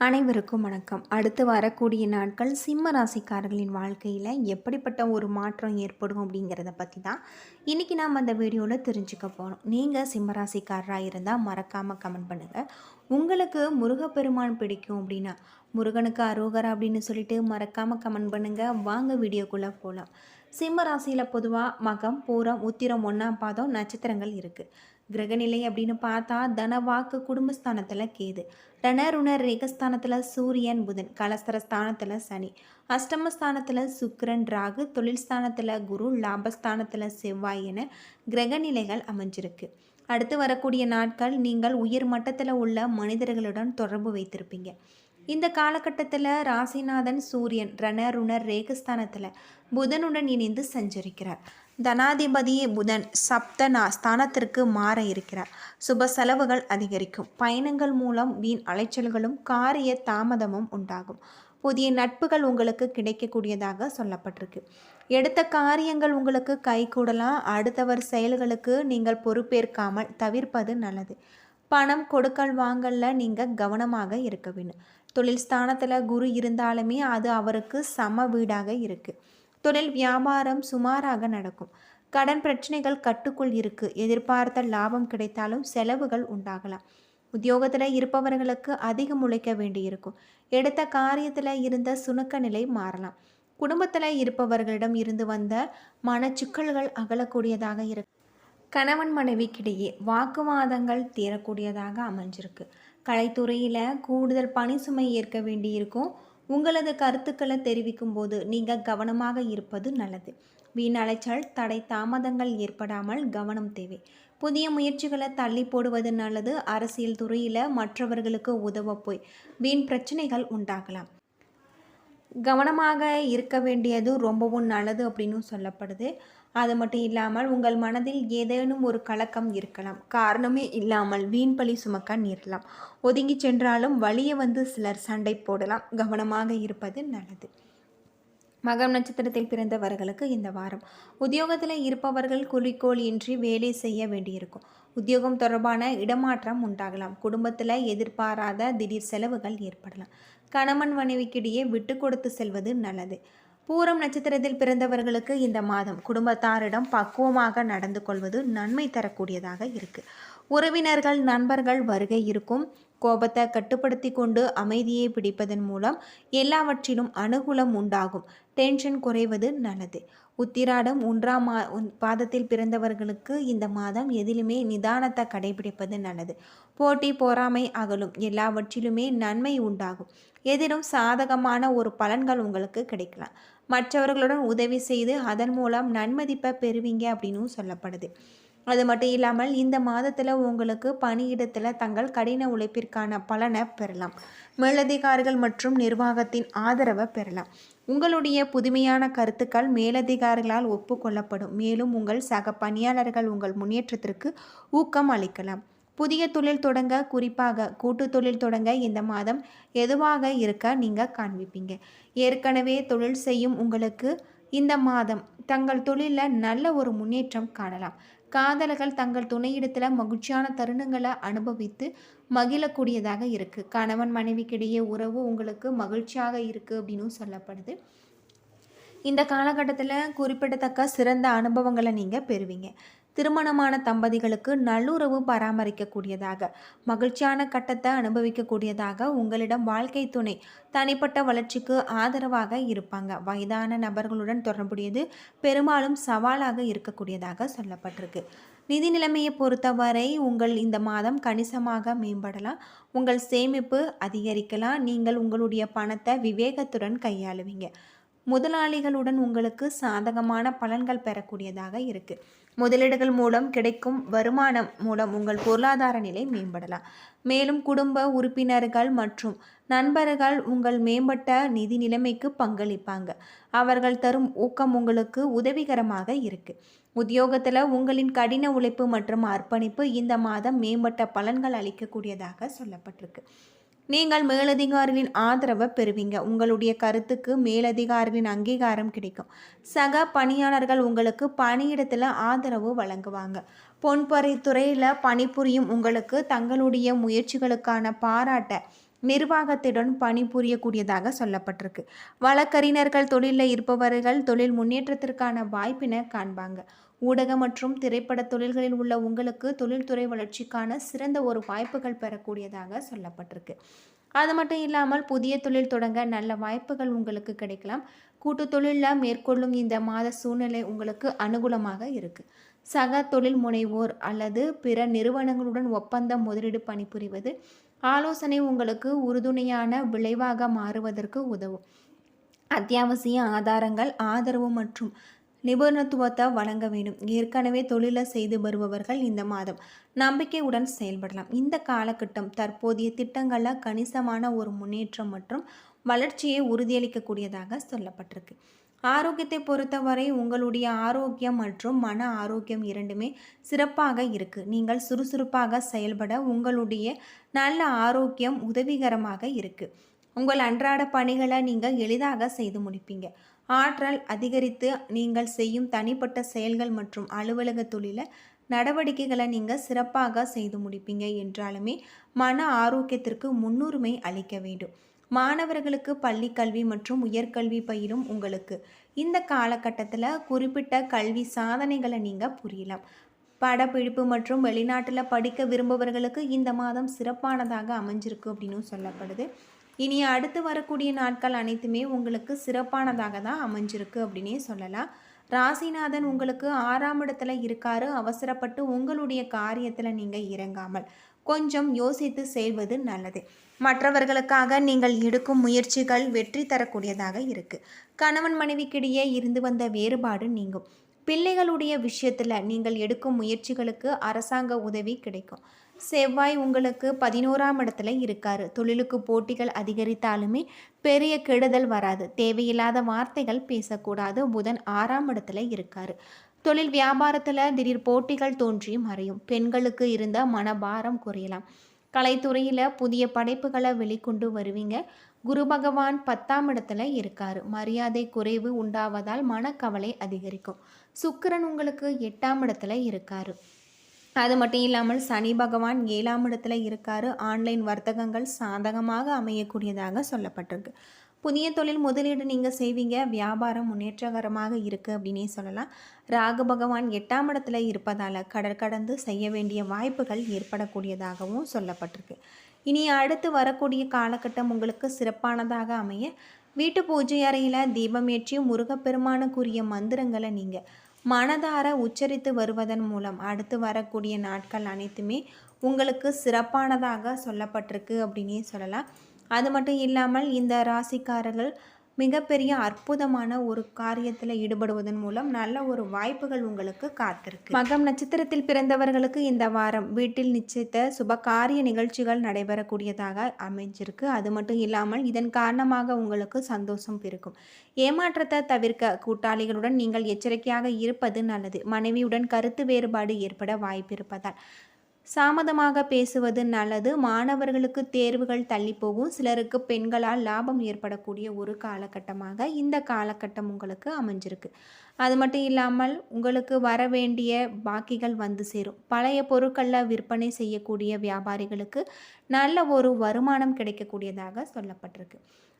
அனைவருக்கும் வணக்கம். அடுத்து வரக்கூடிய நாட்கள் சிம்ம ராசிக்காரர்களின் வாழ்க்கையில் எப்படிப்பட்ட ஒரு மாற்றம் ஏற்படும் அப்படிங்கிறத பற்றி தான் இன்றைக்கி நாம் அந்த வீடியோவில் தெரிஞ்சுக்க போகிறோம் நீங்கள் சிம்ம ராசிக்காரராக இருந்தால் மறக்காமல் கமெண்ட் பண்ணுங்கள் உங்களுக்கு முருகப்பெருமான் பிடிக்கும் அப்படின்னா முருகனுக்கு அரோகரா அப்படின்னு சொல்லிட்டு மறக்காமல் கமெண்ட் பண்ணுங்கள் வாங்க வீடியோக்குள்ளே போகலாம் சிம்ம ராசியில் பொதுவாக மகம் பூரம் உத்திரம் ஒன்றாம் பாதம் நட்சத்திரங்கள் இருக்குது கிரகநிலை அப்படின்னு பார்த்தா தனவாக்கு குடும்பஸ்தானத்தில் கேது. ரணருணர் ரேகஸ்தானத்தில் சூரியன் புதன் கலஸ்தரஸ்தானத்தில் சனி. அஷ்டமஸ்தானத்தில் சுக்கரன் ராகு தொழில் ஸ்தானத்தில் குரு லாபஸ்தானத்தில் செவ்வாய் என கிரகநிலைகள் அமைஞ்சிருக்கு. அடுத்து வரக்கூடிய நாட்கள் நீங்கள் உயர் மட்டத்தில் உள்ள மனிதர்களுடன் தொடர்பு வைத்திருப்பீங்க. இந்த காலகட்டத்தில் ராசிநாதன் சூரியன் ரணருணர் ரேகஸ்தானத்தில் புதனுடன் இணைந்து சஞ்சரிக்கிறார். தனாதிபதி புதன் சப்தனா ஸ்தானத்திற்கு மாற இருக்கிறார். சுப செலவுகள் அதிகரிக்கும். பயணங்கள் மூலம் வீண் அலைச்சல்களும் காரிய தாமதமும் உண்டாகும். புதிய நட்புகள் உங்களுக்கு கிடைக்கக்கூடியதாக சொல்லப்பட்டிருக்கு. எடுத்த காரியங்கள் உங்களுக்கு கைகூடலாம் அடுத்தவர் செயல்களுக்கு நீங்கள் பொறுப்பேற்காமல் தவிர்ப்பது நல்லது. பணம் கொடுக்கல் வாங்கல்ல நீங்கள் கவனமாக இருக்க வேண்டும். தொழில் ஸ்தானத்தில் குரு இருந்தாலுமே அது அவருக்கு சம வீடாக இருக்குது தொழில் வியாபாரம் சுமாராக நடக்கும். கடன் பிரச்சனைகள் கட்டுக்குள் இருக்கு. எதிர்பார்த்த லாபம் கிடைத்தாலும் செலவுகள் உண்டாகலாம். உத்தியோகத்தில் இருப்பவர்களுக்கு அதிகம் உழைக்க வேண்டியிருக்கும். எடுத்த காரியத்தில் இருந்த சுணக்க நிலை மாறலாம். குடும்பத்தில் இருப்பவர்களிடம் இருந்து வந்த மனச்சிக்கல்கள் அகலக்கூடியதாக இருக்கு. கணவன் மனைவிக்கிடையே வாக்குவாதங்கள் தீரக்கூடியதாக அமைஞ்சிருக்கு. கலைத்துறையில் கூடுதல் பணி சுமை ஏற்க வேண்டியிருக்கும். உங்களது கருத்துக்களை தெரிவிக்கும் போது நீங்கள் கவனமாக இருப்பது நல்லது. வீண் அலைச்சல் தடை தாமதங்கள் ஏற்படாமல் கவனம் தேவை. புதிய முயற்சிகளை தள்ளி போடுவது நல்லது. அரசியல் துறையில் மற்றவர்களுக்கு உதவ போய் வீண் பிரச்சனைகள் உண்டாகலாம். கவனமாக இருக்க வேண்டியது ரொம்பவும் நல்லது அப்படின்னு சொல்லப்படுது. அது மட்டும் இல்லாமல் உங்கள் மனதில் ஏதேனும் ஒரு கலக்கம் இருக்கலாம். காரணமே இல்லாமல் வீண் பழி சுமக்க நேரலாம். ஒதுங்கி சென்றாலும் வழியே வந்து சிலர் சண்டை போடலாம். கவனமாக இருப்பது நல்லது. மகம் நட்சத்திரத்தில் பிறந்தவர்களுக்கு இந்த வாரம். உத்தியோகத்தில் இருப்பவர்கள் குறிக்கோள் இன்றி வேலை செய்ய வேண்டியிருக்கும். உத்தியோகம் தொடர்பான இடமாற்றம் உண்டாகலாம். குடும்பத்தில் எதிர்பாராத திடீர் செலவுகள் ஏற்படலாம். கணவன் மனைவிக்கிடையே விட்டு கொடுத்து செல்வது நல்லது. பூரம் நட்சத்திரத்தில் பிறந்தவர்களுக்கு இந்த மாதம் குடும்பத்தாரிடம் பக்குவமாக நடந்து கொள்வது நன்மை தரக்கூடியதாக இருக்குது உறவினர்கள் நண்பர்கள் வருகை இருக்கும். கோபத்தை கட்டுப்படுத்தி கொண்டு அமைதியை பிடிப்பதன் மூலம் எல்லாவற்றிலும் அனுகூலம் உண்டாகும். டென்ஷன் குறைவது நல்லது. உத்திராடம் ஒன்றாம் மா பாதத்தில் பிறந்தவர்களுக்கு இந்த மாதம் எதிலுமே நிதானத்தை கடைபிடிப்பது நல்லது. போட்டி பொறாமை அகலும். எல்லாவற்றிலுமே நன்மை உண்டாகும். எதிலும் சாதகமான ஒரு பலன்கள் உங்களுக்கு கிடைக்கலாம். மற்றவர்களுடன் உதவி செய்து அதன் மூலம் நன்மதிப்பை பெறுவீங்க அப்படின்னு சொல்லப்படுது. அது மட்டும் இல்லாமல் இந்த மாதத்தில் உங்களுக்கு பணியிடத்தில் தங்கள் கடின உழைப்பிற்கான பலனை பெறலாம். மேலதிகாரிகள் மற்றும் நிர்வாகத்தின் ஆதரவை பெறலாம். உங்களுடைய புதுமையான கருத்துக்கள் மேலதிகாரிகளால் ஒப்புக்கொள்ளப்படும். மேலும் உங்கள் சக பணியாளர்கள் உங்கள் முன்னேற்றத்திற்கு ஊக்கம் அளிக்கலாம். புதிய தொழில் தொடங்க குறிப்பாக கூட்டு தொழில் தொடங்க இந்த மாதம் எதுவாக இருக்க நீங்கள் காண்பிப்பீங்க? ஏற்கனவே தொழில் செய்யும் உங்களுக்கு இந்த மாதம் தங்கள் தொழிலில் நல்ல ஒரு முன்னேற்றம் காணலாம். காதலர்கள் தங்கள் துணையிடத்தில் மகிழ்ச்சியான தருணங்களை அனுபவித்து மகிழக்கூடியதாக இருக்குது கணவன் மனைவிக்கிடையே உறவு உங்களுக்கு மகிழ்ச்சியாக இருக்குது அப்படின்னு சொல்லப்படுது. இந்த காலகட்டத்தில் குறிப்பிடத்தக்க சிறந்த அனுபவங்களை நீங்கள் பெறுவீங்க. திருமணமான தம்பதிகளுக்கு நல்லுறவு பராமரிக்கக்கூடியதாக மகிழ்ச்சியான கட்டத்தை அனுபவிக்கக்கூடியதாக உங்களிடம் வாழ்க்கை துணை தனிப்பட்ட வளர்ச்சிக்கு ஆதரவாக இருப்பாங்க. வயதான நபர்களுடன் தொடர்புடையது பெரும்பாலும் சவாலாக இருக்கக்கூடியதாக சொல்லப்பட்டிருக்கு. நிதி நிலைமையை பொறுத்தவரை உங்கள் இந்த மாதம் கணிசமாக மேம்படலாம். உங்கள் சேமிப்பு அதிகரிக்கலாம். நீங்கள் உங்களுடைய பணத்தை விவேகத்துடன் கையாளுவீங்க. முதலாளிகளுடன் உங்களுக்கு சாதகமான பலன்கள் பெறக்கூடியதாக இருக்குது முதலீடுகள் மூலம் கிடைக்கும் வருமானம் மூலம் உங்கள் பொருளாதார நிலை மேம்படலாம். மேலும் குடும்ப உறுப்பினர்கள் மற்றும் நண்பர்கள் உங்கள் மேம்பட்ட நிதி நிலைமைக்கு பங்களிப்பாங்க. அவர்கள் தரும் ஊக்கம் உங்களுக்கு உதவிகரமாக இருக்குது உத்தியோகத்தில் உங்களின் கடின உழைப்பு மற்றும் அர்ப்பணிப்பு இந்த மாதம் மேம்பட்ட பலன்கள் அளிக்கக்கூடியதாக சொல்லப்பட்டிருக்கு. நீங்கள் மேலதிகாரிகளின் ஆதரவை பெறுவீங்க. உங்களுடைய கருத்துக்கு மேலதிகாரிகளின் அங்கீகாரம் கிடைக்கும். சக பணியாளர்கள் உங்களுக்கு பணியிடத்தில் ஆதரவு வழங்குவாங்க. பொன்பறை துறையில் பணிபுரியும் உங்களுக்கு தங்களுடைய முயற்சிகளுக்கான பாராட்டை நிர்வாகத்துடன் பணிபுரியக்கூடியதாக சொல்லப்பட்டிருக்கு. வழக்கறிஞர்கள் தொழிலில் இருப்பவர்கள் தொழில் முன்னேற்றத்திற்கான வாய்ப்பினை காண்பாங்க. ஊடக மற்றும் திரைப்பட தொழில்களில் உள்ள உங்களுக்கு தொழில்துறை வளர்ச்சிக்கான சிறந்த ஒரு வாய்ப்புகள் பெறக்கூடியதாக சொல்லப்பட்டிருக்கு. அது மட்டும் இல்லாமல் புதிய தொழில் தொடங்க நல்ல வாய்ப்புகள் உங்களுக்கு கிடைக்கலாம். கூட்டு தொழிலில் மேற்கொள்ளும் இந்த மாத சூழ்நிலை உங்களுக்கு அனுகூலமாக இருக்குது சக தொழில் முனைவோர் அல்லது பிற நிறுவனங்களுடன் ஒப்பந்தம் முதலீடு பணிபுரிவது ஆலோசனை உங்களுக்கு உறுதுணையான விளைவாக மாறுவதற்கு உதவும். அத்தியாவசிய ஆதாரங்கள் ஆதரவு மற்றும் நிபுணத்துவத்தை வழங்க வேண்டும். ஏற்கனவே தொழிலை செய்து வருபவர்கள் இந்த மாதம். நம்பிக்கையுடன் செயல்படலாம். இந்த காலகட்டம் தற்போதைய திட்டங்களில் கணிசமான ஒரு முன்னேற்றம் மற்றும் வளர்ச்சியை உறுதியளிக்கக்கூடியதாக சொல்லப்பட்டிருக்கு. ஆரோக்கியத்தை பொறுத்தவரை உங்களுடைய ஆரோக்கியம் மற்றும் மன ஆரோக்கியம் இரண்டுமே சிறப்பாக இருக்குது நீங்கள் சுறுசுறுப்பாக செயல்பட உங்களுடைய நல்ல ஆரோக்கியம் உதவிகரமாக இருக்குது உங்கள் அன்றாட பணிகளை நீங்கள் எளிதாக செய்து முடிப்பீங்க. ஆற்றல் அதிகரித்து நீங்கள் செய்யும் தனிப்பட்ட செயல்கள் மற்றும் அலுவலக தொழில நடவடிக்கைகளை நீங்கள் சிறப்பாக செய்து முடிப்பீங்க என்றாலுமே மன ஆரோக்கியத்திற்கு முன்னுரிமை அளிக்க வேண்டும். மாணவர்களுக்கு பள்ளி கல்வி மற்றும் உயர்கல்வி பயிரும் உங்களுக்கு. இந்த காலகட்டத்தில் குறிப்பிட்ட கல்வி சாதனைகளை நீங்கள் புரியலாம். படப்பிடிப்பு மற்றும் வெளிநாட்டில் படிக்க விரும்புபவர்களுக்கு இந்த மாதம் சிறப்பானதாக அமைஞ்சிருக்கு அப்படின்னு சொல்லப்படுது. இனி அடுத்து வரக்கூடிய நாட்கள் அனைத்துமே உங்களுக்கு சிறப்பானதாக தான் அமைஞ்சிருக்கு அப்படின்னே சொல்லலாம். ராசிநாதன் உங்களுக்கு ஆறாம் இடத்துல இருக்காரு. அவசரப்பட்டு உங்களுடைய காரியத்தில் நீங்கள் இறங்காமல் கொஞ்சம் யோசித்து செய்வது நல்லது. மற்றவர்களுக்காக நீங்கள் எடுக்கும் முயற்சிகள் வெற்றி தரக்கூடியதாக இருக்குது கணவன் மனைவிக்கிடையே இருந்து வந்த வேறுபாடு நீங்கும். பிள்ளைகளுடைய விஷயத்தில் நீங்கள் எடுக்கும் முயற்சிகளுக்கு அரசாங்க உதவி கிடைக்கும். செவ்வாய் உங்களுக்கு பதினோராம் இடத்துல இருக்காரு. தொழிலுக்கு போட்டிகள் அதிகரித்தாலுமே பெரிய கெடுதல் வராது. தேவையில்லாத வார்த்தைகள் பேசக்கூடாது. புதன் ஆறாம் இடத்துல இருக்காரு. தொழில் வியாபாரத்தில் திடீர் போட்டிகள் தோன்றி மறையும். பெண்களுக்கு இருந்த மனபாரம் குறையலாம். கலைத்துறையில் புதிய படைப்புகளை வெளிக்கொண்டு வருவீங்க. குரு பகவான் பத்தாம் இடத்துல இருக்கார். மரியாதை குறைவு உண்டாவதால் மனக்கவலை அதிகரிக்கும். சுக்கிரன் உங்களுக்கு எட்டாம் இடத்துல இருக்காரு. அது மட்டும் இல்லாமல் சனி பகவான் ஏழாம் இடத்துல இருக்காரு. ஆன்லைன் வர்த்தகங்கள் சாதகமாக அமையக்கூடியதாக சொல்லப்பட்டிருக்கு. புதிய தொழில் முதலீடு நீங்கள் செய்வீங்க. வியாபாரம் முன்னேற்றகரமாக இருக்குது அப்படின்னே சொல்லலாம். ராகு பகவான் எட்டாம் இடத்துல இருப்பதால் கடற்கடந்து செய்ய வேண்டிய வாய்ப்புகள் ஏற்படக்கூடியதாகவும் சொல்லப்பட்டிருக்கு. இனி அடுத்து வரக்கூடிய காலகட்டம் உங்களுக்கு சிறப்பானதாக அமைய வீட்டு பூஜை அறையில் தீபமேற்றி முருகப்பெருமானுக்குரிய மந்திரங்களை நீங்கள் மனதார உச்சரித்து வருவதன் மூலம் அடுத்து வரக்கூடிய நாட்கள் அனைத்துமே உங்களுக்கு சிறப்பானதாக சொல்லப்பட்டிருக்கு அப்படின்னே சொல்லலாம். அது மட்டும் இல்லாமல் இந்த ராசிக்காரர்கள் மிகப்பெரிய அற்புதமான ஒரு காரியத்தில் ஈடுபடுவதன் மூலம் நல்ல ஒரு வாய்ப்புகள் உங்களுக்கு காத்திருக்கு. மகம் நட்சத்திரத்தில் பிறந்தவர்களுக்கு இந்த வாரம் வீட்டில் நிச்சயித்த சுப காரிய நிகழ்ச்சிகள் நடைபெறக்கூடியதாக அமைஞ்சிருக்கு. அது மட்டும் இல்லாமல் இதன் காரணமாக உங்களுக்கு சந்தோஷம் பிறக்கும் ஏமாற்றத்தை தவிர்க்க கூட்டாளிகளுடன் நீங்கள் எச்சரிக்கையாக இருப்பது நல்லது. மனைவியுடன் கருத்து வேறுபாடு ஏற்பட வாய்ப்பு இருப்பதால் சாமதமாக பேசுவது நல்லது. மாணவர்களுக்கு தேர்வுகள் தள்ளிப்போகும். சிலருக்கு பெண்களால் லாபம் ஏற்படக்கூடிய ஒரு காலகட்டமாக இந்த காலகட்டம் உங்களுக்கு அமைஞ்சிருக்கு. அது மட்டும் இல்லாமல் உங்களுக்கு வர வேண்டிய பாக்கிகள் வந்து சேரும். பழைய பொருட்களில் விற்பனை செய்யக்கூடிய வியாபாரிகளுக்கு நல்ல ஒரு வருமானம் கிடைக்கக்கூடியதாக சொல்லப்பட்டிருக்கு.